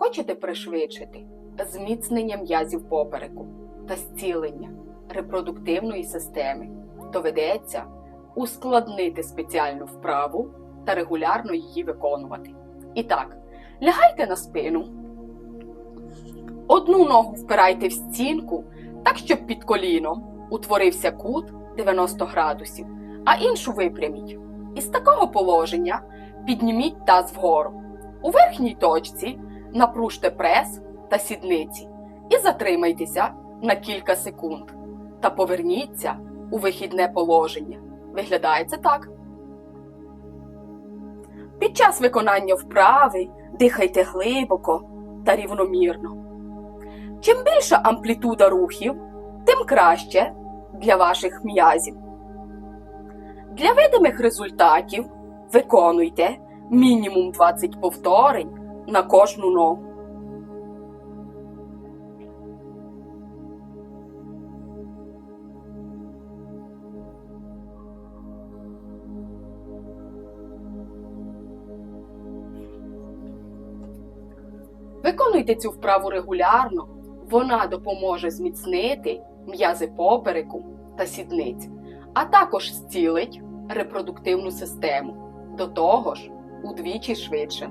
Хочете пришвидшити зміцнення м'язів попереку та зцілення репродуктивної системи, доведеться ускладнити спеціальну вправу та регулярно її виконувати. І так, лягайте на спину. Одну ногу впирайте в стінку, так, щоб під коліном утворився кут 90 градусів, а іншу випряміть. Із такого положення підніміть таз вгору. У верхній точці напружте прес та сідниці і затримайтеся на кілька секунд та поверніться у вихідне положення. Виглядає це так. Під час виконання вправи дихайте глибоко та рівномірно. Чим більша амплітуда рухів, тим краще для ваших м'язів. Для видимих результатів виконуйте мінімум 20 повторень на кожну ногу. Виконуйте цю вправу регулярно, вона допоможе зміцнити м'язи попереку та сідниць, а також зцілить репродуктивну систему. До того ж, удвічі швидше.